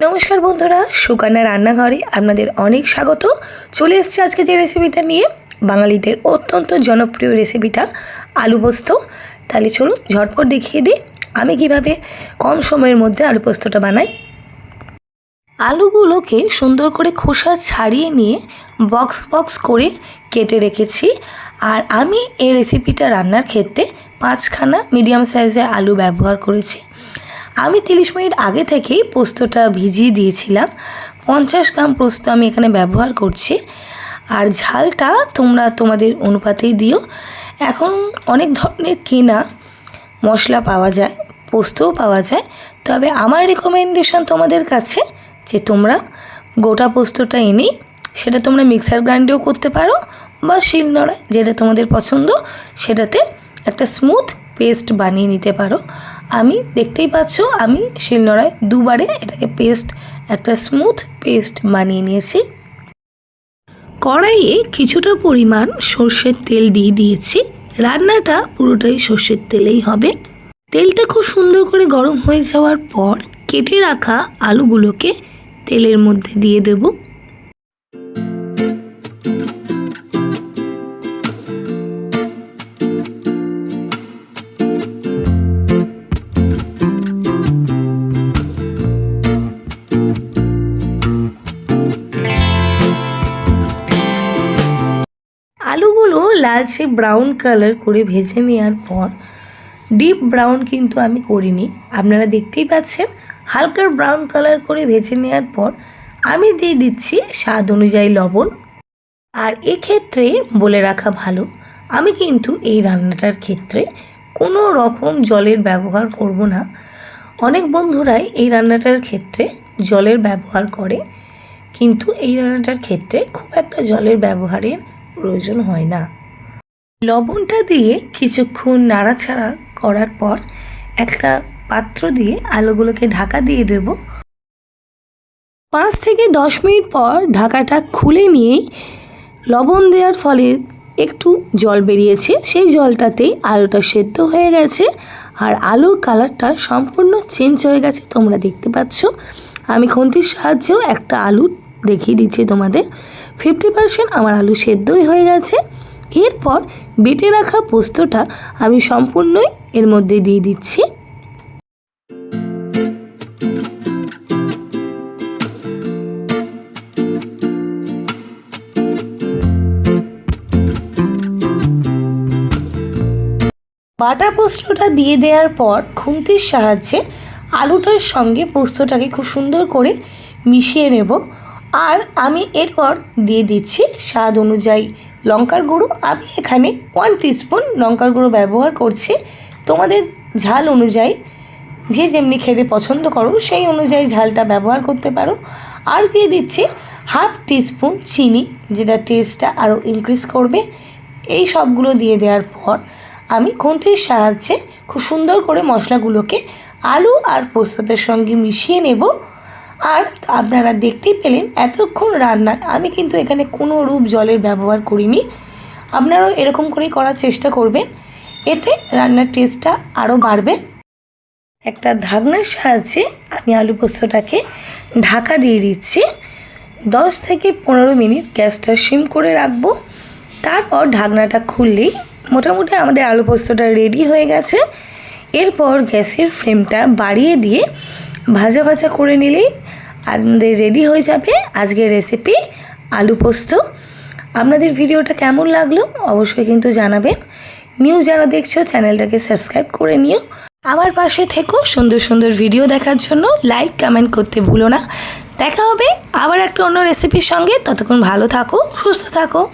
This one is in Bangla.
নমস্কার বন্ধুরা, সুকান্না রান্নাঘরে আপনাদের অনেক স্বাগত। চলে এসেছি আজকে যে রেসিপিটা নিয়ে, বাঙালিদের অত্যন্ত জনপ্রিয় রেসিপিটা আলু পোস্ত। তাহলে চলুন ঝটপট দেখিয়ে দিই, আমি কীভাবে কম সময়ের মধ্যে আলু পোস্তটা বানাই। আলুগুলোকে সুন্দর করে খোসা ছাড়িয়ে নিয়ে বক্স বক্স করে কেটে রেখেছি। আর আমি এই রেসিপিটা রান্নার ক্ষেত্রে পাঁচখানা মিডিয়াম সাইজের আলু ব্যবহার করেছি। আমি তিরিশ মিনিট আগে থেকেই পোস্তটা ভিজিয়ে দিয়েছিলাম। পঞ্চাশ গ্রাম পোস্ত আমি এখানে ব্যবহার করছি। আর ঝালটা তোমরা তোমাদের অনুপাতেই দিও। এখন অনেক ধরনের কেনা মশলা পাওয়া যায়, পোস্তও পাওয়া যায়। তবে আমার রেকমেন্ডেশন তোমাদের কাছে যে তোমরা গোটা পোস্তটা এনে সেটা তোমরা মিক্সার গ্রাইন্ডেও করতে পারো বা শিলনোড়ায় যেটা তোমাদের পছন্দ, সেটাতে একটা স্মুথ পেস্ট বানিয়ে নিতে পারো। আমি দেখতেই পাচ্ছ, আমি শিলনোড়ায় দুবারে এটাকে পেস্ট একটা স্মুথ পেস্ট বানিয়ে নিয়েছি। কড়াইয়ে কিছুটা পরিমাণ সর্ষের তেল দিয়ে দিয়েছি। রান্নাটা পুরোটাই সর্ষের তেলেই হবে। তেলটা খুব সুন্দর করে গরম হয়ে যাওয়ার পর কেটে রাখা আলুগুলোকে তেলের মধ্যে দিয়ে দেব। লালচে ব্রাউন কালার করে ভেজে নেওয়ার পর ডিপ ব্রাউন কিন্তু আমি করিনি। আপনারা দেখতেই পাচ্ছেন, হালকা ব্রাউন কালার করে ভেজে নেওয়ার পর, আমি দিয়ে দিচ্ছি স্বাদ অনুযায়ী লবণ। আর এক্ষেত্রে বলে রাখা ভালো, আমি কিন্তু এই রান্নাটার ক্ষেত্রে কোনো রকম জলের ব্যবহার করব না। অনেক বন্ধুরাই এই রান্নাটার ক্ষেত্রে জলের ব্যবহার করে, কিন্তু এই রান্নাটার ক্ষেত্রে খুব একটা জলের ব্যবহারের প্রয়োজন হয় না। লবণটা দিয়ে কিছুক্ষণ নাড়াছাড়া করার পর একটা পাত্র দিয়ে আলুগুলোকে ঢাকা দিয়ে দেব। পাঁচ থেকে দশ মিনিট পর ঢাকাটা খুলে নিয়ে লবণ দেওয়ার ফলে একটু জল বেরিয়েছে। সেই জলটাতেই আলুটা সেদ্ধ হয়ে গেছে আর আলুর কালারটা সম্পূর্ণ চেঞ্জ হয়ে গেছে, তোমরা দেখতে পাচ্ছ। আমি খুন্তির সাহায্যেও একটা আলু দেখিয়ে দিচ্ছি তোমাদের। ফিফটি পার্সেন্ট আমার আলু সেদ্ধই হয়ে গেছে। এরপর বেটে রাখা পোস্তটা আমি সম্পূর্ণই এর মধ্যে দিয়ে দিচ্ছি। বাটা পোস্তটা দিয়ে দেওয়ার পর খুন্তির সাহায্যে আলুটার সঙ্গে পোস্তটাকে খুব সুন্দর করে মিশিয়ে নেব। আর আমি এরপর দিয়ে দিচ্ছি স্বাদ অনুযায়ী লঙ্কার গুঁড়ো। আমি এখানে ওয়ান টিস্পুন লঙ্কার গুঁড়ো ব্যবহার করছি। তোমাদের ঝাল অনুযায়ী, যে যেমনি খেতে পছন্দ করো, সেই অনুযায়ী ঝালটা ব্যবহার করতে পারো। আর দিয়ে দিচ্ছি হাফ টিস্পুন চিনি, যেটা টেস্টটা আরও ইনক্রিজ করবে। এই সবগুলো দিয়ে দেওয়ার পর আমি খুন্তির সাহায্যে খুব সুন্দর করে মশলাগুলোকে আলু আর পোস্ততের সঙ্গে মিশিয়ে নেব। আর আপনারা দেখতেই পেলেন এতক্ষণ রান্না আমি কিন্তু এখানে কোনো রূপ জলের ব্যবহার করিনি। আপনারাও এরকম করেই করার চেষ্টা করবেন। এতে রান্নার টেস্টটা আরও বাড়বে। একটা ঢাকনার সাহায্যে আমি আলু পোস্তটাকে ঢাকা দিয়ে দিচ্ছি। দশ থেকে পনেরো মিনিট গ্যাসটা সিম করে রাখব। তারপর ঢাকনাটা খুললেই মোটামুটি আমাদের আলু পোস্তটা রেডি হয়ে গেছে। এরপর গ্যাসের ফ্লেমটা বাড়িয়ে দিয়ে ভাজা ভাজা করে নিলেই আমাদের রেডি হয়ে যাবে আজকের রেসিপি আলু পোস্ত। আপনাদের ভিডিওটা কেমন লাগল অবশ্যই কিন্তু জানাবেন। নিউ যারা দেখছ চ্যানেলটাকে সাবস্ক্রাইব করে নিও। আমার পাশে থেকো সুন্দর সুন্দর ভিডিও দেখার জন্য। লাইক কমেন্ট করতে ভুলো না। দেখা হবে আবার একটা অন্য রেসিপির সঙ্গে। ততক্ষণ ভালো থাকো, সুস্থ থাকো।